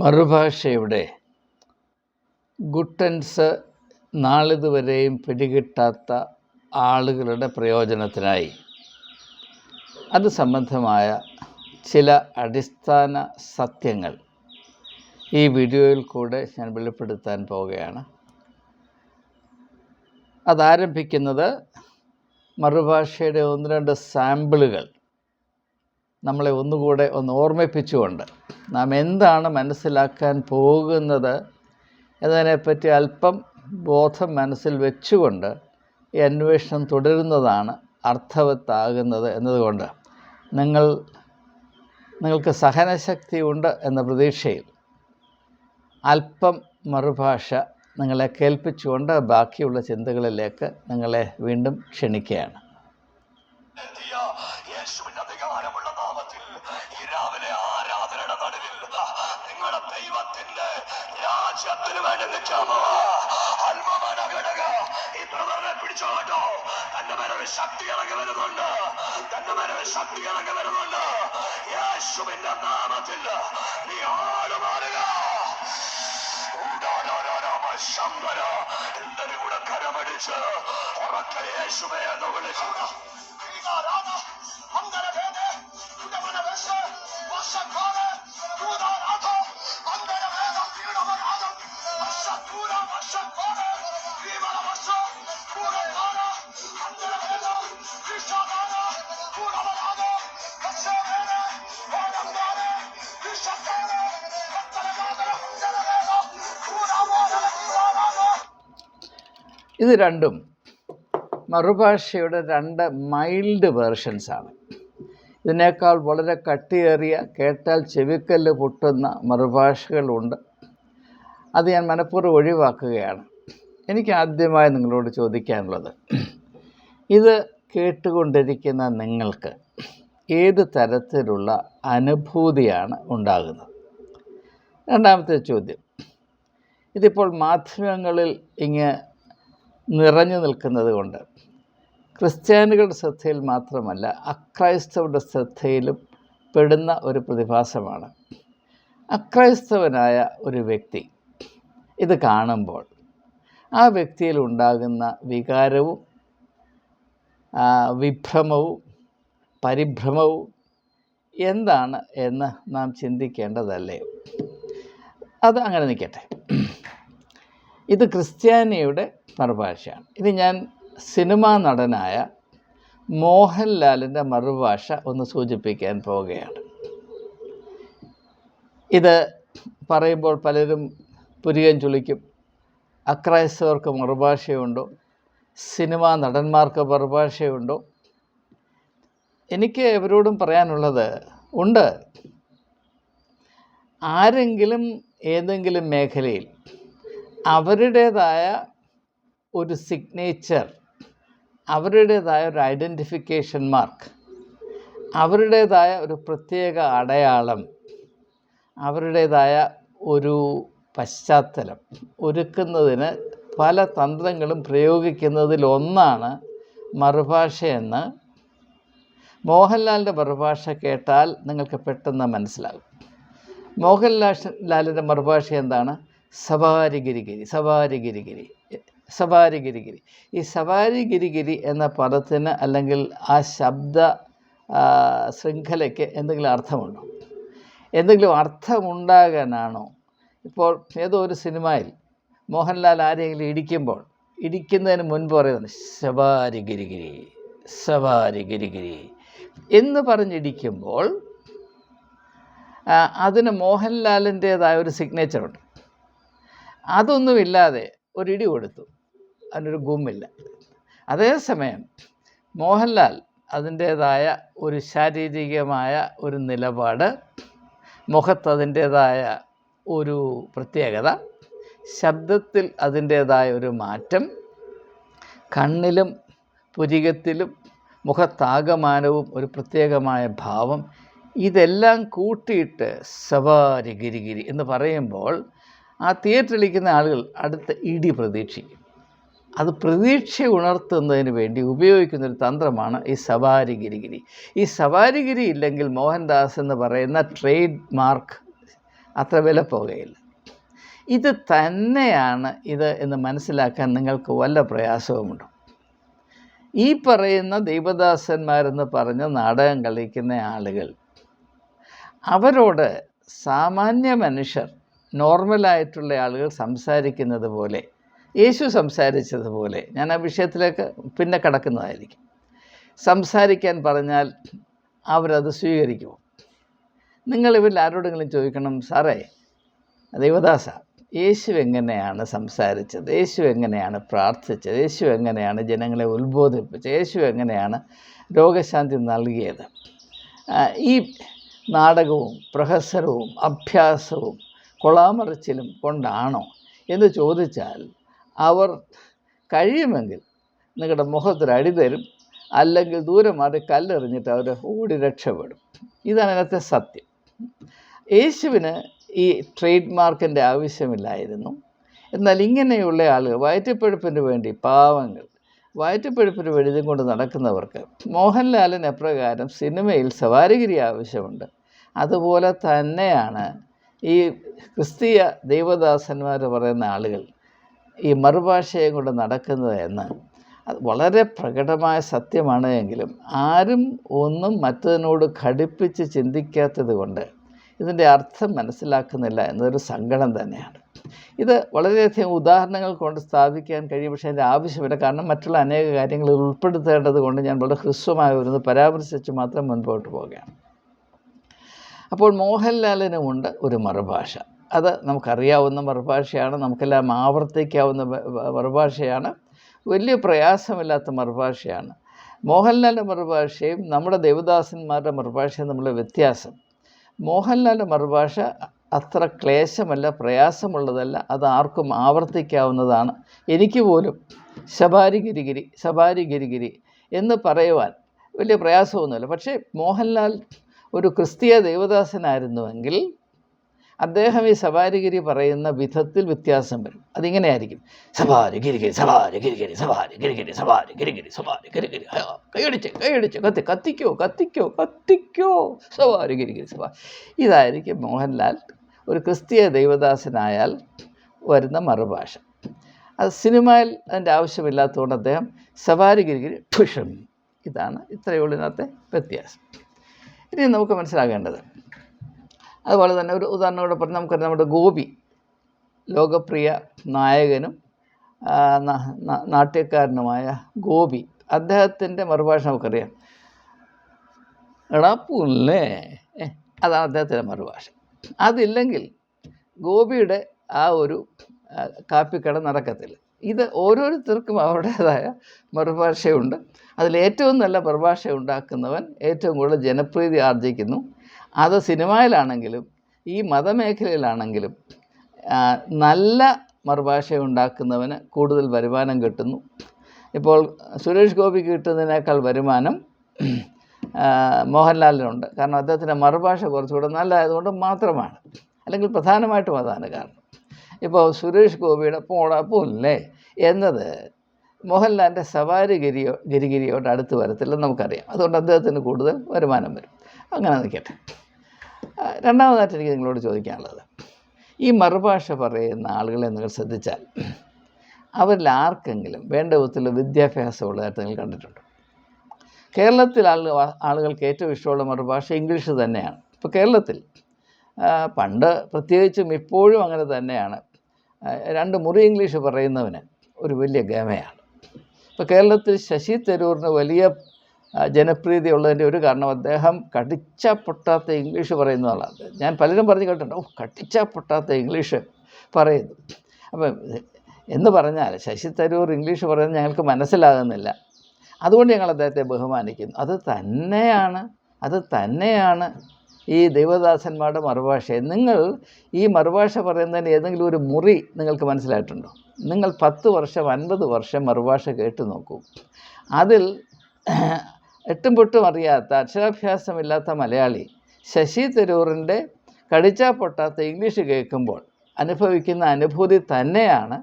മറുഭാഷയുടെ ഗുട്ടൻസ് നാളിതുവരെയും പിടികിട്ടാത്ത ആളുകളുടെ പ്രയോജനത്തിനായി. അത് സംബന്ധമായ ചില അടിസ്ഥാന സത്യങ്ങൾ ഈ വീഡിയോയിൽ കൂടെ ഞാൻ വെളിപ്പെടുത്താൻ പോവുകയാണ്. അതാരംഭിക്കുന്നത് മറുഭാഷയുടെ ഒന്ന് രണ്ട് സാമ്പിളുകൾ നമ്മളെ ഒന്നുകൂടെ ഒന്ന് ഓർമ്മിപ്പിച്ചുകൊണ്ട് നാം എന്താണ് മനസ്സിലാക്കാൻ പോകുന്നത് എന്നതിനെപ്പറ്റി അല്പം ബോധം മനസ്സിൽ വെച്ചുകൊണ്ട് ഈ അന്വേഷണം തുടരുന്നതാണ് അർത്ഥവത്താകുന്നത് എന്നതുകൊണ്ട് നിങ്ങൾ നിങ്ങൾക്ക് സഹനശക്തി ഉണ്ട് എന്ന പ്രതീക്ഷയിൽ അല്പം മറുഭാഷ നിങ്ങളെ കേൾപ്പിച്ചുകൊണ്ട് ബാക്കിയുള്ള ചിന്തകളിലേക്ക് നിങ്ങളെ വീണ്ടും ക്ഷണിക്കുകയാണ്. എത്തിയ യേശുവിന്റെ അധികാരമുള്ള നാമത്തിൽ ഈ രാവിലെ ആരാധനയുടെ നിങ്ങളുടെ ദൈവത്തിന്റെ രാജ്യത്തിന് വേണ്ടി നിൽക്കാമോ? അൽമമന ഘടക ഈ ബ്രദറിനെ പിടിച്ചോ കേട്ടോ. തന്റെ മേലെ ഒരു ശക്തി ഇറങ്ങി വരുന്നുണ്ട്. തന്റെ മേലെ ഒരു ശക്തി ഇറങ്ങി വരുന്നുണ്ട്. യേശുവിന്റെ നാമത്തിൽ നീ ആടുമാറുക ശമ്പര? എല്ലാരും കൂടെ കരമടിച്ച് ഉറക്കെ യേശുവേ എന്ന് വിളിച്ചു. ഇത് രണ്ടും മറുഭാഷയുടെ രണ്ട് മൈൽഡ് വേർഷൻസാണ് ഇതിനേക്കാൾ വളരെ കട്ടിയേറിയ കേട്ടാൽ ചെവിക്കല്ല് പൊട്ടുന്ന മറുഭാഷകളുണ്ട്. അത് ഞാൻ മനഃപൂർവം ഒഴിവാക്കുകയാണ്. എനിക്ക് ആദ്യമായി നിങ്ങളോട് ചോദിക്കാനുള്ളത് ഇത് കേട്ടുകൊണ്ടിരിക്കുന്ന നിങ്ങൾക്ക് ഏത് തരത്തിലുള്ള അനുഭൂതിയാണ് ഉണ്ടാകുന്നത്? രണ്ടാമത്തെ ചോദ്യം ഇതിപ്പോൾ മാധ്യമങ്ങളിൽ ഇങ്ങ് നിറഞ്ഞു നിൽക്കുന്നത് കൊണ്ട് ക്രിസ്ത്യാനികളുടെ ശ്രദ്ധയിൽ മാത്രമല്ല അക്രൈസ്തവരുടെ ശ്രദ്ധയിലും പെടുന്ന ഒരു പ്രതിഭാസമാണ്. അക്രൈസ്തവനായ ഒരു വ്യക്തി ഇത് കാണുമ്പോൾ ആ വ്യക്തിയിൽ ഉണ്ടാകുന്ന വികാരവും വിഭ്രമവും പരിഭ്രമവും എന്താണ് എന്ന് നാം ചിന്തിക്കേണ്ടതല്ലേ? അത് അങ്ങനെ നിൽക്കട്ടെ. ഇത് ക്രിസ്ത്യാനിയുടെ മറുഭാഷയാണ്. ഇനി ഞാൻ സിനിമാ നടനായ മോഹൻലാലിന്റെ മറുഭാഷ ഒന്ന് സൂചിപ്പിക്കാൻ പോവുകയാണ്. ഇത് പറയുമ്പോൾ പലരും പുരികം ചുളിക്കും. അക്രൈസ്തവർക്ക് മറുഭാഷയുണ്ടോ. സിനിമാ നടന്മാർക്ക് മറുഭാഷയുണ്ടോ. എനിക്ക് ഇവരോടും പറയാനുള്ളത് ഉണ്ട്. ആരെങ്കിലും ഏതെങ്കിലും മേഖലയിൽ അവരുടേതായ ഒരു സിഗ്നേച്ചർ അവരുടേതായ ഒരു ഐഡന്റിഫിക്കേഷൻ മാർക്ക് അവരുടേതായ ഒരു പ്രത്യേക അടയാളം അവരുടേതായ ഒരു പശ്ചാത്തലം ഒരുക്കുന്നതിന് പല തന്ത്രങ്ങളും പ്രയോഗിക്കുന്നതിലൊന്നാണ് മറുഭാഷയെന്ന് മോഹൻലാലിന്റെ മറുഭാഷ കേട്ടാൽ നിങ്ങൾക്ക് പെട്ടെന്ന് മനസ്സിലാകും. മോഹൻലാൽ ലാലിന്റെ മറുഭാഷ എന്താണ്? സവാരി ഗിരിഗിരി സവാരി ഗിരിഗിരി സവാരി ഗിരിഗിരി ഈ സവാരി ഗിരിഗിരി എന്ന പദത്തിന് അല്ലെങ്കിൽ ആ ശബ്ദ ശൃംഖലയ്ക്ക് എന്തെങ്കിലും അർത്ഥമുണ്ടോ? എന്തെങ്കിലും അർത്ഥമുണ്ടാകാനാണോ? ഇപ്പോൾ ഏതോ ഒരു സിനിമയിൽ മോഹൻലാൽ ആരെങ്കിലും ഇടിക്കുമ്പോൾ ഇടിക്കുന്നതിന് മുൻപ് പറയുന്നത് സവാരി ഗിരിഗിരി സവാരി ഗിരിഗിരി എന്ന് പറഞ്ഞിടിക്കുമ്പോൾ അതിന് മോഹൻലാലിന്റേതായ ഒരു സിഗ്നേച്ചറുണ്ട് അതൊന്നുമില്ലാതെ ഒരു ഇടി കൊടുത്തു. അതിനൊരു ഗുമ്മില്ല. അതേസമയം മോഹൻലാൽ അതിന്റേതായ ഒരു ശാരീരികമായ ഒരു നിലപാട് മുഖത്ത് അതിന്റേതായ ഒരു പ്രത്യേകത ശബ്ദത്തിൽ അതിന്റേതായ ഒരു മാറ്റം കണ്ണിലും പുരികത്തിലും മുഖത്താകമാനവും ഒരു പ്രത്യേകമായ ഭാവം ഇതെല്ലാം കൂട്ടിയിട്ട് സവാരി ഗിരിഗിരി എന്ന് പറയുമ്പോൾ ആ തിയേറ്ററിലിരിക്കുന്ന ആളുകൾ അടുത്ത ഇടി പ്രതീക്ഷിക്കും. അത് പ്രതീക്ഷ ഉണർത്തുന്നതിന് വേണ്ടി ഉപയോഗിക്കുന്നൊരു തന്ത്രമാണ് ഈ സവാരി ഗിരിഗിരി ഈ സവാരിഗിരി ഇല്ലെങ്കിൽ മോഹൻദാസ് എന്ന് പറയുന്ന ട്രേഡ് മാർക്ക് അത്ര വില പോകുകയില്ല ഇത് തന്നെയാണ് ഇത് എന്ന് മനസ്സിലാക്കാൻ നിങ്ങൾക്ക് വല്ല പ്രയാസവുമുണ്ടോ? ഈ പറയുന്ന ദൈവദാസന്മാരെന്ന് പറഞ്ഞ് നാടകം കളിക്കുന്ന ആളുകൾ അവരോട് സാമാന്യ മനുഷ്യർ നോർമലായിട്ടുള്ള ആളുകൾ സംസാരിക്കുന്നത് പോലെ യേശു സംസാരിച്ചതുപോലെ ഞാൻ ആ വിഷയത്തിലേക്ക് പിന്നെ കടക്കുന്നതായിരിക്കും. സംസാരിക്കാൻ പറഞ്ഞാൽ അവരത് സ്വീകരിക്കുമോ നിങ്ങൾ ഇവരിൽ ആരോടെങ്കിലും ചോദിക്കണം സാറേ ദൈവദാസ യേശു എങ്ങനെയാണ് സംസാരിച്ചത്? യേശു എങ്ങനെയാണ് പ്രാർത്ഥിച്ചത്? യേശു എങ്ങനെയാണ് ജനങ്ങളെ ഉത്ബോധിപ്പിച്ചത്? യേശു എങ്ങനെയാണ് രോഗശാന്തി നൽകിയത്? ഈ നാടകവും പ്രഹസനവും അഭ്യാസവും കൊളാമറിച്ചിലും കൊണ്ടാണോ എന്ന് ചോദിച്ചാൽ അവർ കഴിയുമെങ്കിൽ നിങ്ങളുടെ മുഖത്തൊരു അടി തരും. അല്ലെങ്കിൽ ദൂരം മാറി കല്ലെറിഞ്ഞിട്ട് അവരെ ഓടി രക്ഷപ്പെടും. ഇതാണ് അതിനകത്തെ സത്യം. യേശുവിന് ഈ ട്രേഡ് മാർക്കിന്റെ ആവശ്യമില്ലായിരുന്നു. എന്നാൽ ഇങ്ങനെയുള്ള ആളുകൾ വയറ്റിപ്പഴുപ്പിന് വേണ്ടി പാവങ്ങൾ വയറ്റിപ്പഴുപ്പിന് വേണ്ടി ഇതും കൊണ്ട് നടക്കുന്നവർക്ക് മോഹൻലാലിന് എപ്രകാരം സിനിമയിൽ സവാരിഗിരി ആവശ്യമുണ്ട്. അതുപോലെ തന്നെയാണ് ഈ ക്രിസ്തീയ ദൈവദാസന്മാർ പറയുന്ന ആളുകൾ ഈ മറുഭാഷയും കൊണ്ട് നടക്കുന്നത് എന്ന്. അത് വളരെ പ്രകടമായ സത്യമാണ് എങ്കിലും ആരും ഒന്നും മറ്റതിനോട് ഘടിപ്പിച്ച് ചിന്തിക്കാത്തത് കൊണ്ട് ഇതിന്റെ അർത്ഥം മനസ്സിലാക്കുന്നില്ല എന്നൊരു സങ്കടം തന്നെയാണ്. ഇത് വളരെയധികം ഉദാഹരണങ്ങൾ കൊണ്ട് സ്ഥാപിക്കാൻ കഴിയും. പക്ഷേ അതിന്റെ ആവശ്യമില്ല. കാരണം മറ്റുള്ള അനേക കാര്യങ്ങൾ ഉൾപ്പെടുത്തേണ്ടത് കൊണ്ട് ഞാൻ വളരെ ഹ്രസ്വമായ ഒരു പരാമർശിച്ച് മാത്രം മുൻപോട്ട് പോവുകയാണ്. അപ്പോൾ മോഹൻലാലിനുമുണ്ട് ഒരു മറുഭാഷ. അത് നമുക്കറിയാവുന്ന മറുഭാഷയാണ് നമുക്കെല്ലാം ആവർത്തിക്കാവുന്ന മറുഭാഷയാണ്. വലിയ പ്രയാസമില്ലാത്ത മറുഭാഷയാണ്. മോഹൻലാലിന്റെ മറുഭാഷയും നമ്മുടെ ദേവദാസന്മാരുടെ മറുഭാഷയും നമ്മളെ വ്യത്യാസം. മോഹൻലാലിന്റെ മറുഭാഷ അത്ര ക്ലേശമല്ല പ്രയാസമുള്ളതല്ല അത് ആർക്കും ആവർത്തിക്കാവുന്നതാണ്. എനിക്ക് പോലും ശബാരി ഗിരിഗിരി ശബാരി ഗിരിഗിരി എന്ന് പറയുവാൻ വലിയ പ്രയാസമൊന്നുമില്ല. പക്ഷേ മോഹൻലാൽ ഒരു ക്രിസ്തീയ ദേവദാസനായിരുന്നുവെങ്കിൽ അദ്ദേഹം ഈ സവാരിഗിരി പറയുന്ന വിധത്തിൽ വ്യത്യാസം വരും. അതിങ്ങനെയായിരിക്കും. സവാരി ഗിരിഗിരി സവാരി ഗിരിഗിരി സവാരി ഗിരിഗിരി സവാരി ഗിരിഗിരി സവാരി ഗിരിഗിരി കൈയടിച്ച് കൈയടിച്ച് കത്തി കത്തിക്കോ കത്തിക്കോ കത്തിക്കോ. സവാരി ഗിരിഗിരി സവാരി ഇതായിരിക്കും മോഹൻലാൽ ഒരു ക്രിസ്തീയ ദൈവദാസനായാൽ വരുന്ന മറുഭാഷ. അത് സിനിമയിൽ അതിന്റെ ആവശ്യമില്ലാത്തതുകൊണ്ട് അദ്ദേഹം സവാരി ഗിരിഗിരി ഭുഷം. ഇതാണ് ഇത്രയേ ഉള്ളൂ ഇതിനകത്തെ വ്യത്യാസം. ഇനി നമുക്ക് മനസ്സിലാക്കേണ്ടത് അതുപോലെ തന്നെ ഒരു ഉദാഹരണം കൂടെ പറഞ്ഞാൽ നമുക്കറിയാം നമ്മുടെ ഗോപി ലോകപ്രിയ നായകനും നാട്യക്കാരനുമായ ഗോപി. അദ്ദേഹത്തിന്റെ മറുഭാഷ നമുക്കറിയാം. എടാ പുല്ലേ? അതാണ് അദ്ദേഹത്തിന്റെ മറുഭാഷ. അതില്ലെങ്കിൽ ഗോപിയുടെ ആ ഒരു കാപ്പിക്കട നടക്കത്തില്ല. ഇത് ഓരോരുത്തർക്കും അവരുടേതായ മറുഭാഷയുണ്ട്. അതിലേറ്റവും നല്ല മറുഭാഷ ഉണ്ടാക്കുന്നവൻ ഏറ്റവും കൂടുതൽ ജനപ്രീതി ആർജിക്കുന്നു. അത് സിനിമയിലാണെങ്കിലും ഈ മതമേഖലയിലാണെങ്കിലും നല്ല മറുഭാഷ ഉണ്ടാക്കുന്നവന് കൂടുതൽ വരുമാനം കിട്ടുന്നു. ഇപ്പോൾ സുരേഷ് ഗോപി കിട്ടുന്നതിനേക്കാൾ വരുമാനം മോഹൻലാലിനുണ്ട്. കാരണം അദ്ദേഹത്തിന്റെ മറുഭാഷ കുറച്ചുകൂടെ നല്ലതായതുകൊണ്ട് മാത്രമാണ്. അല്ലെങ്കിൽ പ്രധാനമായിട്ടും അതാണ് കാരണം. ഇപ്പോൾ സുരേഷ് ഗോപിയുടെ പോടാ പോലേ എന്നത് മോഹൻലാലിന്റെ സവാരി ഗിരിയോ ഗിരിഗിരിയോട് അടുത്ത് വരത്തില്ലെന്ന് നമുക്കറിയാം. അതുകൊണ്ട് അദ്ദേഹത്തിന് കൂടുതൽ വരുമാനം വരും. അങ്ങനെ നിൽക്കട്ടെ. രണ്ടാമതായിട്ട് എനിക്ക് നിങ്ങളോട് ചോദിക്കാനുള്ളത്. ഈ മറുഭാഷ പറയുന്ന ആളുകളെ നിങ്ങൾ ശ്രദ്ധിച്ചാൽ അവരിൽ ആർക്കെങ്കിലും വേണ്ട വിധത്തിലുള്ള വിദ്യാഭ്യാസമുള്ളതായിട്ട് നിങ്ങൾ കണ്ടിട്ടുണ്ട്. കേരളത്തിൽ ആളുകൾ ആളുകൾക്ക് ഏറ്റവും ഇഷ്ടമുള്ള മറുഭാഷ ഇംഗ്ലീഷ് തന്നെയാണ്. ഇപ്പോൾ കേരളത്തിൽ പണ്ട് പ്രത്യേകിച്ചും ഇപ്പോഴും അങ്ങനെ തന്നെയാണ്. രണ്ട് മുറി ഇംഗ്ലീഷ് പറയുന്നവന് ഒരു വലിയ ഗമയാണ്. ഇപ്പോൾ കേരളത്തിൽ ശശി തരൂറിന് വലിയ ആ, ജനപ്രീതി ഉള്ളതിന്റെ ഒരു കാരണം അദ്ദേഹം കടിച്ച പൊട്ടാത്ത ഇംഗ്ലീഷ് പറയുന്ന ആളാണ്. ഞാൻ പലരും പറഞ്ഞു കേട്ടിട്ടുണ്ട് ഓ കടിച്ച പൊട്ടാത്ത ഇംഗ്ലീഷ് പറയുന്നു. അപ്പം എന്ന് പറഞ്ഞാൽ ശശി തരൂർ ഇംഗ്ലീഷ് പറയുന്നത് ഞങ്ങൾക്ക് മനസ്സിലാകുന്നില്ല. അതുകൊണ്ട് ഞങ്ങൾ അദ്ദേഹത്തെ ബഹുമാനിക്കുന്നു. അത് തന്നെയാണ് അത് തന്നെയാണ് ഈ ദൈവദാസന്മാരുടെ മറുഭാഷ. നിങ്ങൾ ഈ മറുഭാഷ പറയുന്നതിന് ഏതെങ്കിലും ഒരു മുറി നിങ്ങൾക്ക് മനസ്സിലായിട്ടുണ്ടോ? നിങ്ങൾ പത്ത് വർഷം അൻപത് വർഷം മറുഭാഷ കേട്ട് നോക്കൂ. അതിൽ എട്ടും പൊട്ടും അറിയാത്ത അക്ഷരാഭ്യാസമില്ലാത്ത മലയാളി ശശി തരൂറിന്റെ കടിച്ചാ പൊട്ടാത്ത ഇംഗ്ലീഷ് കേൾക്കുമ്പോൾ അനുഭവിക്കുന്ന അനുഭൂതി തന്നെയാണ്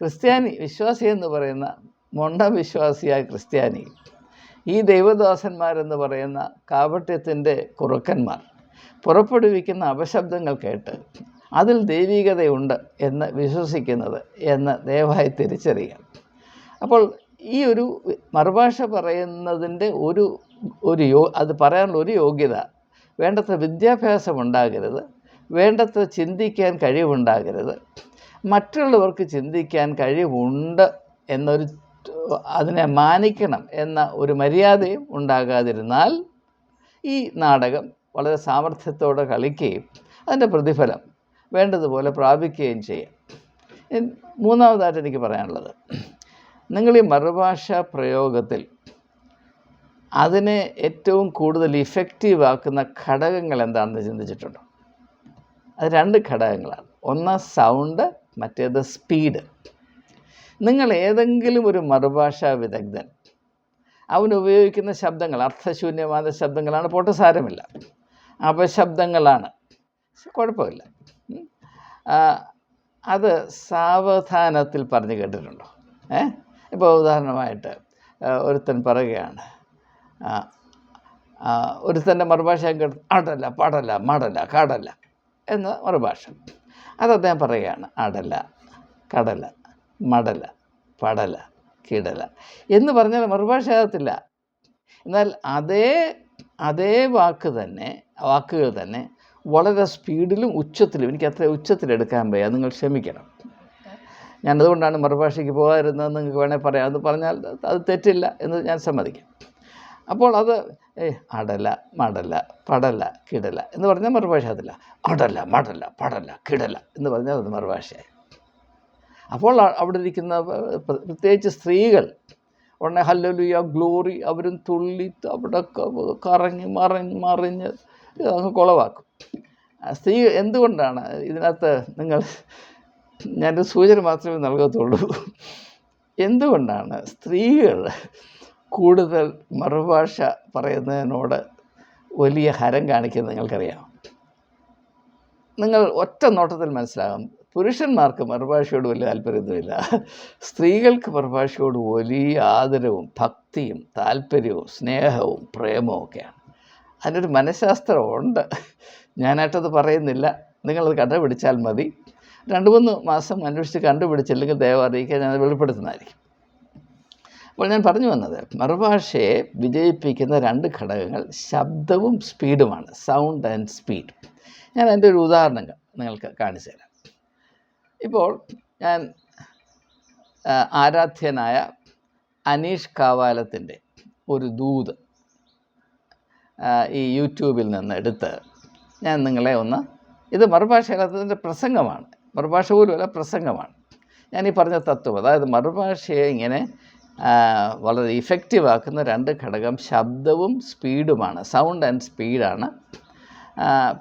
ക്രിസ്ത്യാനി വിശ്വാസി എന്ന് പറയുന്ന മൊണ്ട വിശ്വാസിയായ ക്രിസ്ത്യാനി. ഈ ദൈവദാസന്മാരെന്ന് പറയുന്ന കാപട്യത്തിന്റെ കുറുക്കന്മാർ പുറപ്പെടുവിക്കുന്ന അപശബ്ദങ്ങൾ കേട്ട് അതിൽ ദൈവികതയുണ്ട് എന്ന് വിശ്വസിക്കുന്നത് എന്ന് ദയവായി തിരിച്ചറിയാം അപ്പോൾ ഈ ഒരു മറുഭാഷ പറയുന്നതിന്റെ ഒരു ഒരു യോ അത് പറയാനുള്ള ഒരു യോഗ്യത വേണ്ടത്ര വിദ്യാഭ്യാസം ഉണ്ടാകരുത് വേണ്ടത്ര ചിന്തിക്കാൻ കഴിവുണ്ടാകരുത് മറ്റുള്ളവർക്ക് ചിന്തിക്കാൻ കഴിവുണ്ട് എന്നൊരു അതിനെ മാനിക്കണം എന്ന ഒരു മര്യാദയും ഉണ്ടാകാതിരുന്നാൽ ഈ നാടകം വളരെ സാമർഥ്യത്തോടെ കളിക്കുകയും അതിന്റെ പ്രതിഫലം വേണ്ടതുപോലെ പ്രാപിക്കുകയും ചെയ്യാം. മൂന്നാമതായിട്ട് എനിക്ക് പറയാനുള്ളത് നിങ്ങൾ ഈ മറുഭാഷ പ്രയോഗത്തിൽ അതിനെ ഏറ്റവും കൂടുതൽ ഇഫക്റ്റീവ് ആക്കുന്ന ഘടകങ്ങൾ എന്താണെന്ന് ചിന്തിച്ചിട്ടുണ്ടോ? അത് രണ്ട് ഘടകങ്ങളാണ്. ഒന്ന് സൗണ്ട് മറ്റേത് സ്പീഡ് നിങ്ങൾ ഏതെങ്കിലും ഒരു മറുഭാഷാ വിദഗ്ധൻ അവൻ ഉപയോഗിക്കുന്ന ശബ്ദങ്ങൾ അർത്ഥശൂന്യമായ ശബ്ദങ്ങളാണ് പോട്ട് സാരമില്ല. അപശബ്ദങ്ങളാണ് കുഴപ്പമില്ല. അത് സാവധാനത്തിൽ പറഞ്ഞു കേട്ടിട്ടുണ്ടോ? ഏ? ഇപ്പോൾ ഉദാഹരണമായിട്ട് ഒരുത്തൻ പറയുകയാണ്. ഒരുത്തന്റെ മറുഭാഷ ആടല്ല പാടല്ല മാടല്ല കാടല്ല എന്ന മറുഭാഷ. അത് അദ്ദേഹം പറയുകയാണ് ആടല്ല കടല മടല പടല കിടല എന്ന് പറഞ്ഞാൽ മറുഭാഷ ആകത്തില്ല. എന്നാൽ അതേ അതേ വാക്ക് തന്നെ വാക്കുകൾ തന്നെ വളരെ സ്പീഡിലും ഉച്ചത്തിലും എനിക്ക് അത്ര ഉച്ചത്തിലെടുക്കാൻ വയ്യ നിങ്ങൾ ക്ഷമിക്കണം. ഞാൻ അതുകൊണ്ടാണ് മറുഭാഷയ്ക്ക് പോകാതിരുന്നതെന്ന് നിങ്ങൾക്ക് വേണേൽ പറയാം. അത് പറഞ്ഞാൽ അത് തെറ്റില്ല എന്ന് ഞാൻ സമ്മതിക്കും. അപ്പോൾ അത് അടല മടല പടല കിടല എന്ന് പറഞ്ഞാൽ മറുഭാഷ അതില്ല. അടല മടല പടല കിടല എന്ന് പറഞ്ഞാൽ അത് മറുഭാഷയായി. അപ്പോൾ അവിടെ ഇരിക്കുന്ന പ്രത്യേകിച്ച് സ്ത്രീകൾ ഉടനെ ഹല്ലുയ ഗ്ലോറി അവരും തുള്ളി അവിടെ കറങ്ങി മറിഞ്ഞ് മറിഞ്ഞ് അങ്ങ് കുളവാക്കും സ്ത്രീ എന്തുകൊണ്ടാണ് ഇതിനകത്ത് നിങ്ങൾ ഞാനൊരു സൂചന മാത്രമേ നൽകത്തുള്ളൂ. എന്തുകൊണ്ടാണ് സ്ത്രീകൾ കൂടുതൽ മറുഭാഷ പറയുന്നതിനോട് വലിയ ഹരം കാണിക്കുന്നത് നിങ്ങൾക്കറിയാം നിങ്ങൾ ഒറ്റ നോട്ടത്തിൽ മനസ്സിലാകും. പുരുഷന്മാർക്ക് മറുഭാഷയോട് വലിയ താല്പര്യമൊന്നുമില്ല. സ്ത്രീകൾക്ക് മറുഭാഷയോട് വലിയ ആദരവും ഭക്തിയും താല്പര്യവും സ്നേഹവും പ്രേമവും ഒക്കെയാണ്. അതിനൊരു മനഃശാസ്ത്രമുണ്ട് ഞാനായിട്ടത് പറയുന്നില്ല. നിങ്ങളത് കണ്ടുപിടിച്ചാൽ മതി. രണ്ട് മൂന്ന് മാസം അന്വേഷിച്ച് കണ്ടുപിടിച്ചില്ലെങ്കിൽ ദയവ് അറിയിക്കാൻ ഞാൻ വെളിപ്പെടുത്തുന്നതായിരിക്കും. അപ്പോൾ ഞാൻ പറഞ്ഞു വന്നത് മറുഭാഷയെ വിജയിപ്പിക്കുന്ന രണ്ട് ഘടകങ്ങൾ ശബ്ദവും സ്പീഡുമാണ് സൗണ്ട് ആൻഡ് സ്പീഡ് ഞാൻ അതിന്റെ ഒരു ഉദാഹരണം നിങ്ങൾക്ക് കാണിച്ചു തരാം. ഇപ്പോൾ ഞാൻ ആരാധ്യനായ അനീഷ് കാവാലത്തിന്റെ ഒരു ദൂത് ഈ യൂട്യൂബിൽ നിന്ന് എടുത്ത് ഞാൻ നിങ്ങളെ ഒന്ന് ഇത് മറുഭാഷയിലത്തിന്റെ പ്രസംഗമാണ്. മറുഭാഷ പോലുമല്ല പ്രസംഗമാണ്. ഞാൻ ഈ പറഞ്ഞ തത്വം അതായത് മറുഭാഷയെ ഇങ്ങനെ വളരെ ഇഫക്റ്റീവ് ആക്കുന്ന രണ്ട് ഘടകം ശബ്ദവും സ്പീഡുമാണ് സൗണ്ട് ആൻഡ് സ്പീഡാണ്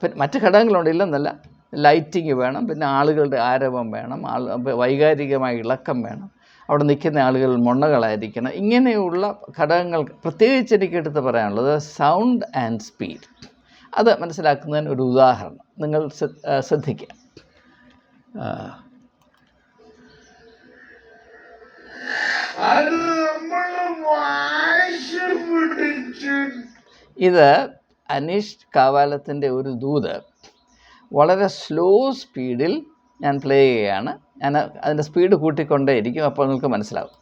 പിന്നെ മറ്റ് ഘടകങ്ങളുണ്ട് ഇല്ലെന്നല്ല. ലൈറ്റിങ് വേണം പിന്നെ ആളുകളുടെ ആരവം വേണം ആൾ വൈകാരികമായ ഇളക്കം വേണം. അവിടെ നിൽക്കുന്ന ആളുകൾ മൊണ്ണകളായിരിക്കണം. ഇങ്ങനെയുള്ള ഘടകങ്ങൾ പ്രത്യേകിച്ച് എനിക്ക് എടുത്ത് പറയാനുള്ളത് സൗണ്ട് ആൻഡ് സ്പീഡ് അത് മനസ്സിലാക്കുന്നതിന് ഒരു ഉദാഹരണം. നിങ്ങൾ ശ്ര- ശ്രദ്ധിക്കുക. ഇത് അനീഷ് കാവാലത്തിന്റെ ഒരു ദൂത്. വളരെ സ്ലോ സ്പീഡിൽ ഞാൻ പ്ലേ ചെയ്യുകയാണ്. ഞാൻ അതിന്റെ സ്പീഡ് കൂട്ടിക്കൊണ്ടേയിരിക്കും അപ്പോൾ നിങ്ങൾക്ക് മനസ്സിലാവും.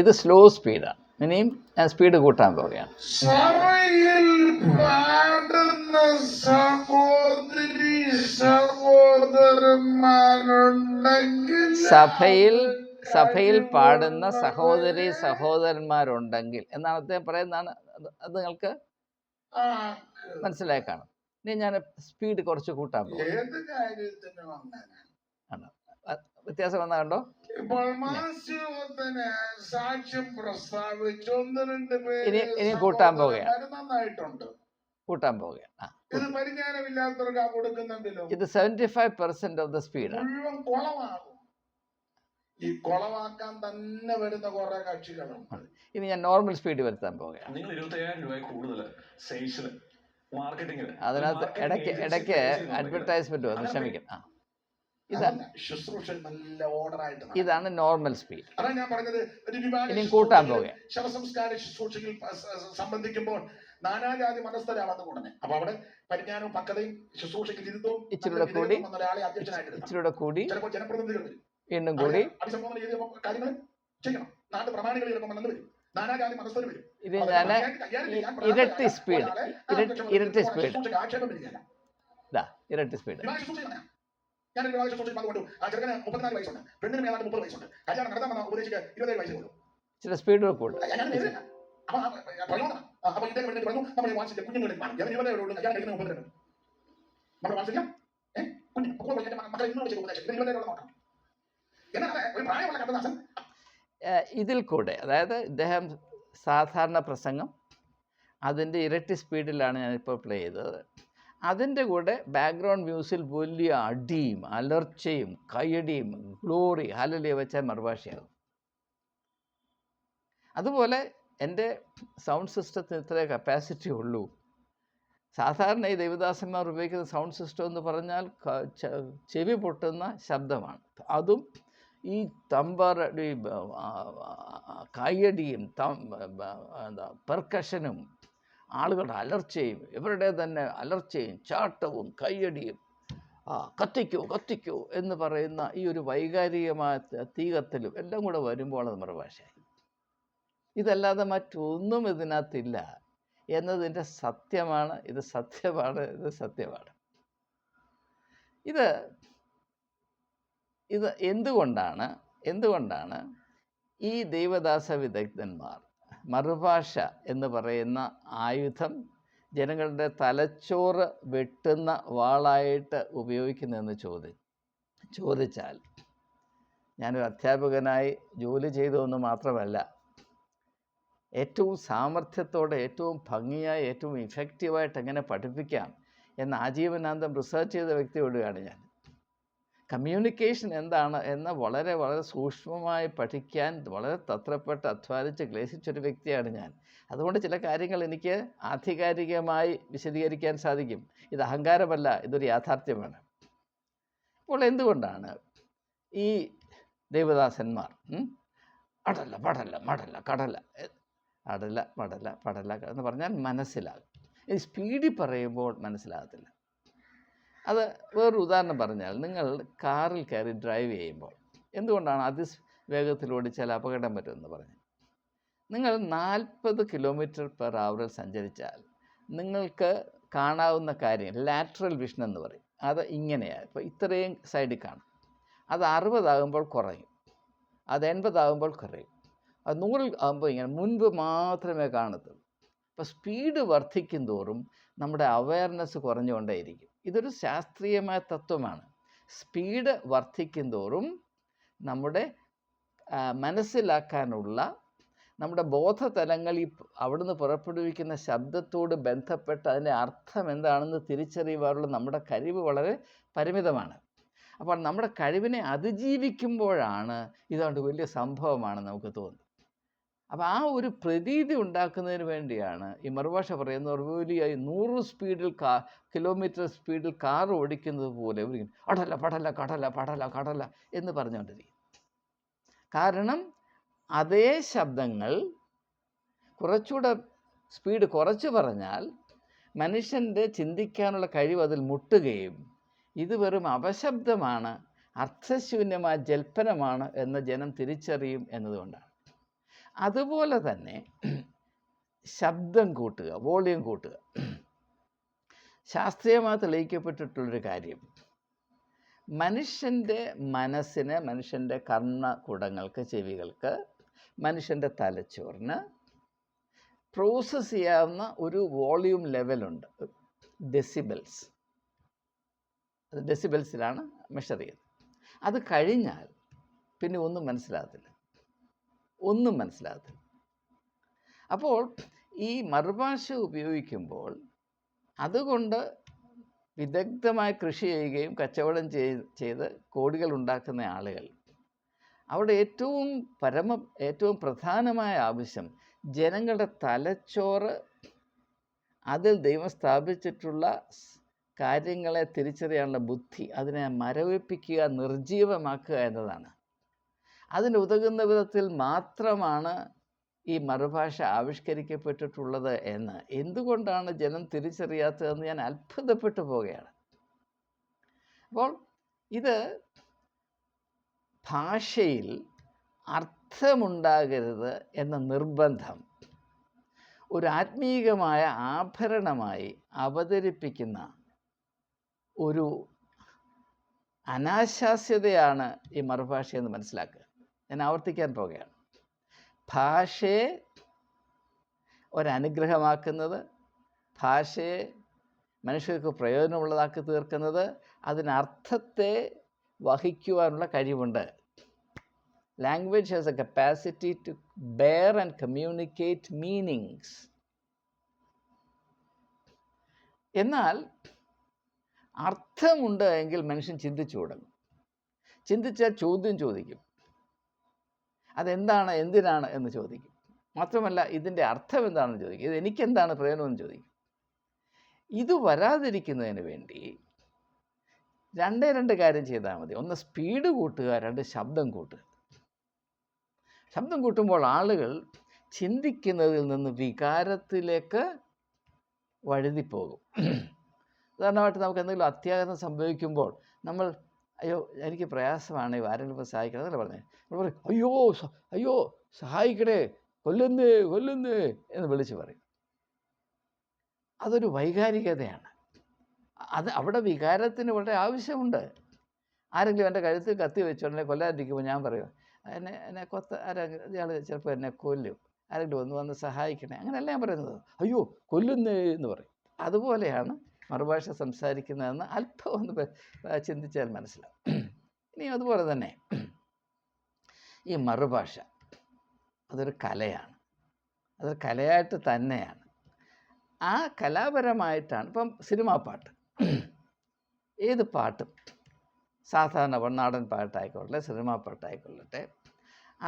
ഇത് സ്ലോ സ്പീഡാണ് ഇനിയും ഞാൻ സ്പീഡ് കൂട്ടാൻ പോവുകയാണ്. സഭയിൽ സഭയിൽ പാടുന്ന സഹോദരി സഹോദരന്മാരുണ്ടെങ്കിൽ എന്നാണ് അദ്ദേഹം പറയുന്നതാണ്. അത് നിങ്ങൾക്ക്. മനസ്സിലായി കാണും. ഇനി ഞാൻ സ്പീഡ് കുറച്ച് കൂട്ടാൻ പോകും വ്യത്യാസം വന്നാ കണ്ടോ? ഇപ്പോൾ മാസ്യോത്തിന് സാക്ഷ്യം പ്രസ്താവിച്ച്. ഒന്ന് രണ്ട് ഇനി- പേര് ഇനി കൂട്ടാൻ പോവുകയാണ്. നന്നായിട്ടുണ്ട്. കൂട്ടാൻ പോവുകയാണ്. ഇത് പരിജ്ഞാനമില്ലാത്തവർക്ക് കൊടുക്കുന്നുണ്ടല്ലോ. ഇത് seventy five percent of the speed മുഴുവൻ കുളമാകും. ഈ കുളമാക്കാൻ തന്നെ വരുന്ന കുറെ കക്ഷികളുണ്ട്. ഇനി ഞാൻ നോർമൽ സ്പീഡ് വരുത്താൻ പോവുകയാണ്. നിങ്ങൾ ഇരുപത്തയ്യായിരം രൂപ കൂടുതൽ സെയിൽസിൽ മാർക്കറ്റിംഗിൽ അതിനകത്ത് ഇടയ്ക്ക് ഇടയ്ക്ക് അഡ്വർടൈസ്മെന്റ് വന്നു ക്ഷമിക്കണം ആ. ഇതാണ് ശുശ്രൂഷ നല്ല. ഇതാണ് നോർമൽ സ്പീഡ് അതാണ് ഞാൻ പറഞ്ഞത്. ഇനിയും കൂട്ടാൻ പോകുക ശവസംസ്കാര ശുശ്രൂഷയിൽ സംബന്ധിക്കുമ്പോൾ നാനാജാതി മതസ്ഥരാ വന്നു കൂടുന്നത് അപ്പൊ അവിടെ പരിജ്ഞാനവും പക്വതയും ശുശ്രൂഷയ്ക്ക് ഇരുത്തവും കൂടി ഒരാളെ ഇച്ചിരൂടെ കൂടി ചിലപ്പോൾ ജനപ്രതിനിധികൾ വീണ്ടും കൂടി അഭിസംബോധന ചെയ്ത് കാര്യങ്ങൾ ചെയ്യണം. നാട്ടു പ്രമാണികൾ ചിലപ്പോൾ വന്നു വരും. നാനാജാതി വരും. ഇത് ഞാൻ ഇരട്ടി സ്പീഡ് ഇരട്ടി സ്പീഡ് ഇരട്ടി സ്പീഡ്. ഞാൻ ഒരു പ്രാവശ്യം ശുശ്രൂഷയിൽ പങ്കുകൊണ്ടു. ആ ചെറുക്കന് മുപ്പത്തിനാല് വയസ്സുണ്ട്. പെണ്ണിന് മേലാണ്ട് മുപ്പത് വയസ്സുണ്ട്. കല്യാണം നടത്താൻ വന്ന ഉപദേശിക്ക് ഇരുപത്തേഴ് വയസ്സേ ഉള്ളൂ. ചില സ്പീഡ് റെക്കോർഡ് ഞാൻ എതിരല്ല അപ്പൊ അപ്പൊ ഇദ്ദേഹം പറഞ്ഞു നമ്മൾ വാത്സല്യം കുഞ്ഞുങ്ങളിൽ ഞാൻ ഇരുപതേ ഉള്ളൂ. കല്യാണം കഴിക്കുന്ന മുപ്പത്തിരണ്ട്. നമ്മുടെ ഏഹ് കുഞ്ഞു മക്കളെ ഇന്ന് വെച്ച് ഉപദേശം എന്നാൽ ഒരു പ്രായമുള്ള ഇതിൽ കൂടെ അതായത് ഇദ്ദേഹം സാധാരണ പ്രസംഗം അതിന്റെ ഇരട്ടി സ്പീഡിലാണ് ഞാനിപ്പോൾ പ്ലേ ചെയ്തത്. അതിന്റെ കൂടെ ബാക്ക്ഗ്രൗണ്ട് മ്യൂസിൽ വലിയ അടിയും അലർച്ചയും കയ്യടിയും ഗ്ലോറി ഹലലിയ വെച്ചാൽ മറുഭാഷയാകും. അതുപോലെ എന്റെ സൗണ്ട് സിസ്റ്റത്തിന് ഇത്രേ കപ്പാസിറ്റി ഉള്ളൂ. സാധാരണ ഈ ദേവദാസന്മാർ ഉപയോഗിക്കുന്ന സൗണ്ട് സിസ്റ്റം എന്ന് പറഞ്ഞാൽ ചെവി പൊട്ടുന്ന ശബ്ദമാണ്. അതും ഈ തമ്പറടി കയ്യടിയും എന്താ പെർക്കഷനും ആളുകളുടെ അലർച്ചയും ഇവരുടെ തന്നെ അലർച്ചയും ചാട്ടവും കയ്യടിയും ആ കത്തിക്കോ കത്തിക്കൂ എന്ന് പറയുന്ന ഈ ഒരു വൈകാരികമായ തീകത്തിലും എല്ലാം കൂടെ വരുമ്പോൾ അത് മറുഭാഷയായി. ഇതല്ലാതെ മറ്റൊന്നും ഇതിനകത്തില്ല. എന്നതിന്റെ സത്യമാണ് ഇത് സത്യമാണ് ഇത് സത്യമാണ്. ഇത് ഇത് എന്തുകൊണ്ടാണ് എന്തുകൊണ്ടാണ് ഈ ദൈവദാസ വിദഗ്ധന്മാർ മറുഭാഷ എന്ന് പറയുന്ന ആയുധം ജനങ്ങളുടെ തലച്ചോറ് വെട്ടുന്ന വാളായിട്ട് ഉപയോഗിക്കുന്നതെന്ന് ചോദി ചോദിച്ചാൽ ഞാനൊരു അധ്യാപകനായി ജോലി ചെയ്തതെന്ന് മാത്രമല്ല ഏറ്റവും സാമർഥ്യത്തോടെ ഏറ്റവും ഭംഗിയായി ഏറ്റവും ഇഫക്റ്റീവായിട്ട് എങ്ങനെ പഠിപ്പിക്കാം എന്ന് ആജീവനാന്തം റിസർച്ച് ചെയ്ത വ്യക്തിയോടുകയാണ് ഞാൻ. കമ്മ്യൂണിക്കേഷൻ എന്താണ് എന്ന് വളരെ വളരെ സൂക്ഷ്മമായി പഠിക്കാൻ വളരെ തത്രപ്പെട്ട് അധ്വാനിച്ച് ക്ലേശിച്ചൊരു വ്യക്തിയാണ് ഞാൻ. അതുകൊണ്ട് ചില കാര്യങ്ങൾ എനിക്ക് ആധികാരികമായി വിശദീകരിക്കാൻ സാധിക്കും. ഇത് അഹങ്കാരമല്ല ഇതൊരു യാഥാർത്ഥ്യമാണ്. അപ്പോൾ എന്തുകൊണ്ടാണ് ഈ ദേവദാസന്മാർ അടല അടല്ല പടല്ല മടല്ല കടല അടല മടല പടല എന്ന് പറഞ്ഞാൽ മനസ്സിലാകും. ഈ സ്പീഡിൽ പറയുമ്പോൾ മനസ്സിലാകത്തില്ല. അത് വേറൊരു ഉദാഹരണം പറഞ്ഞാൽ നിങ്ങൾ കാറിൽ കയറി ഡ്രൈവ് ചെയ്യുമ്പോൾ എന്തുകൊണ്ടാണ് അതി വേഗത്തിൽ ഓടിച്ചാൽ അപകടം പറ്റുമെന്ന് പറഞ്ഞു നിങ്ങൾ നാൽപ്പത് കിലോമീറ്റർ പെർ അവറിൽ സഞ്ചരിച്ചാൽ നിങ്ങൾക്ക് കാണാവുന്ന കാര്യം ലാറ്ററൽ വിഷൻ എന്ന് പറയും. അത് ഇങ്ങനെയാണ്. ഇപ്പോൾ ഇത്രയും സൈഡിൽ കാണും. അത് അറുപതാകുമ്പോൾ കുറയും. അത് എൺപതാകുമ്പോൾ കുറയും. അത് നൂറിൽ ആകുമ്പോൾ ഇങ്ങനെ മുൻപ് മാത്രമേ കാണത്തുള്ളൂ. അപ്പോൾ സ്പീഡ് വർദ്ധിക്കും തോറും നമ്മുടെ അവയർനെസ് കുറഞ്ഞുകൊണ്ടേയിരിക്കും. ഇതൊരു ശാസ്ത്രീയമായ തത്വമാണ്. സ്പീഡ് വർദ്ധിക്കും തോറും നമ്മുടെ മനസ്സിലാക്കാനുള്ള നമ്മുടെ ബോധതലങ്ങൾ ഈ അവിടുന്ന് പുറപ്പെടുവിക്കുന്ന ശബ്ദത്തോട് ബന്ധപ്പെട്ട് അതിന്റെ അർത്ഥം എന്താണെന്ന് തിരിച്ചറിയുവാനുള്ള നമ്മുടെ കഴിവ് വളരെ പരിമിതമാണ്. അപ്പോൾ നമ്മുടെ കഴിവിനെ അതിജീവിക്കുമ്പോഴാണ് ഇതുകൊണ്ട് വലിയ സംഭവമാണ് നമുക്ക് തോന്നുന്നത്. അപ്പോൾ ആ ഒരു പ്രതീതി ഉണ്ടാക്കുന്നതിന് വേണ്ടിയാണ് ഈ മറുഭാഷ പറയുന്നവർ വലിയ ഈ നൂറ് സ്പീഡിൽ കാ കിലോമീറ്റർ സ്പീഡിൽ കാർ ഓടിക്കുന്നത് പോലെ ഒരു അടല പടല കടല പടല കടല എന്ന് പറഞ്ഞുകൊണ്ടിരിക്കും കാരണം അതേ ശബ്ദങ്ങൾ കുറച്ചുകൂടെ സ്പീഡ് കുറച്ച് പറഞ്ഞാൽ മനുഷ്യന്റെ ചിന്തിക്കാനുള്ള കഴിവ് അതിൽ മുട്ടുകയും ഇത് വെറും അപശബ്ദമാണ് അർത്ഥശൂന്യമായ ജൽപ്പനമാണ് എന്ന് ജനം തിരിച്ചറിയും എന്നതുകൊണ്ടാണ്. അതുപോലെ തന്നെ ശബ്ദം കൂട്ടുക വോളിയം കൂട്ടുക. ശാസ്ത്രീയമായി തെളിയിക്കപ്പെട്ടിട്ടുള്ളൊരു കാര്യം. മനുഷ്യന്റെ മനസ്സിന് മനുഷ്യന്റെ കർണകുടങ്ങൾക്ക് ചെവികൾക്ക് മനുഷ്യന്റെ തലച്ചോറിന് പ്രോസസ്സ് ചെയ്യാവുന്ന ഒരു വോളിയൂം ലെവലുണ്ട് ഡെസിബൽസ് അത് മെഷർ ചെയ്യുന്നത്. അത് കഴിഞ്ഞാൽ പിന്നെ ഒന്നും മനസ്സിലാകത്തില്ല. ഒന്നും മനസ്സിലാകത്തില്ല. അപ്പോൾ ഈ മറുഭാഷ ഉപയോഗിക്കുമ്പോൾ അതുകൊണ്ട് വിദഗ്ധമായി കൃഷി ചെയ്യുകയും കച്ചവടം ചെയ്ത് കോടികൾ ഉണ്ടാക്കുന്ന ആളുകൾ അവിടെ ഏറ്റവും പരമ ഏറ്റവും പ്രധാനമായ ആവശ്യം ജനങ്ങളുടെ തലച്ചോറ് അതിൽ ദൈവം സ്ഥാപിച്ചിട്ടുള്ള കാര്യങ്ങളെ തിരിച്ചറിയാനുള്ള ബുദ്ധി അതിനെ മരവിപ്പിക്കുക നിർജീവമാക്കുക എന്നതാണ്. അതിന് ഉതകുന്ന വിധത്തിൽ മാത്രമാണ് ഈ മറുഭാഷ ആവിഷ്കരിക്കപ്പെട്ടിട്ടുള്ളത് എന്ന്. എന്തുകൊണ്ടാണ് ജനം തിരിച്ചറിയാത്തതെന്ന് ഞാൻ അത്ഭുതപ്പെട്ടു പോവുകയാണ്. അപ്പോൾ ഇത് ഭാഷയിൽ അർത്ഥമുണ്ടാകരുത് എന്ന നിർബന്ധം ഒരു ആത്മീകമായ ആഭരണമായി അവതരിപ്പിക്കുന്ന ഒരു അനാശാസ്യതയാണ് ഈ മറുഭാഷയെന്ന് മനസ്സിലാക്കുക. ഞാൻ ആവർത്തിക്കാൻ പോകുകയാണ് ഭാഷയെ ഒരനുഗ്രഹമാക്കുന്നത് ഭാഷയെ മനുഷ്യർക്ക് പ്രയോജനമുള്ളതാക്കി തീർക്കുന്നത് അതിനർത്ഥത്തെ വഹിക്കുവാനുള്ള കഴിവുണ്ട്. Language has a capacity to bear and communicate meanings എന്നാൽ അർത്ഥമുണ്ട് എങ്കിൽ മനുഷ്യൻ ചിന്തിച്ചു തുടങ്ങും ചിന്തിച്ചാൽ ചോദ്യം ചോദിക്കും. അതെന്താണ് എന്തിനാണ് എന്ന് ചോദിക്കും. മാത്രമല്ല ഇതിന്റെ അർത്ഥം എന്താണെന്ന് ചോദിക്കും. ഇത് എനിക്കെന്താണ് പ്രയോജനമെന്ന് ചോദിക്കും. ഇത് വരാതിരിക്കുന്നതിന് വേണ്ടി രണ്ടേ രണ്ട് കാര്യം ചെയ്താൽ മതി. ഒന്ന് സ്പീഡ് കൂട്ടുക രണ്ട് ശബ്ദം കൂട്ടുക. ശബ്ദം കൂട്ടുമ്പോൾ ആളുകൾ ചിന്തിക്കുന്നതിൽ നിന്ന് വികാരത്തിലേക്ക് വഴുതിപ്പോകും. ഉദാഹരണമായിട്ട് നമുക്ക് എന്തെങ്കിലും അത്യാഘാതം സംഭവിക്കുമ്പോൾ നമ്മൾ അയ്യോ എനിക്ക് പ്രയാസമാണ് ആരെങ്കിലും സഹായിക്കണം എന്നല്ല പറഞ്ഞത് നമ്മൾ പറയും അയ്യോ അയ്യോ സഹായിക്കണേ കൊല്ലുന്നേ കൊല്ലുന്നേ എന്ന് വിളിച്ച് പറയും. അതൊരു വൈകാരികതയാണ്. അത് അവിടെ വികാരത്തിന് വളരെ ആവശ്യമുണ്ട്. ആരെങ്കിലും എന്റെ കഴുത്തിൽ കത്തി വെച്ചോണ്ടേ കൊല്ലാതിരിക്കുമ്പോൾ ഞാൻ പറയും എന്നെ എന്നെ കൊത്ത ആരെങ്കിലും ഇയാൾ ചിലപ്പോൾ എന്നെ കൊല്ലും. ആരെങ്കിലും ഒന്ന് വന്ന് സഹായിക്കണേ. അങ്ങനെയല്ല ഞാൻ പറയുന്നത്. അയ്യോ കൊല്ലുന്നേ എന്ന് പറയും. അതുപോലെയാണ് മറുഭാഷ സംസാരിക്കുന്നതെന്ന് അല്പം ഒന്ന് ചിന്തിച്ചാൽ മനസ്സിലാവും. ഇനി അതുപോലെ തന്നെ ഈ മറുഭാഷ അതൊരു കലയാണ്. അതൊരു കലയായിട്ട് തന്നെയാണ്. ആ കലാപരമായിട്ടാണ് ഇപ്പം സിനിമാ പാട്ട്. ഏത് പാട്ടും സാധാരണ വണ്ണാടൻ പാട്ടായിക്കൊള്ളട്ടെ സിനിമാ പാട്ടായിക്കൊള്ളട്ടെ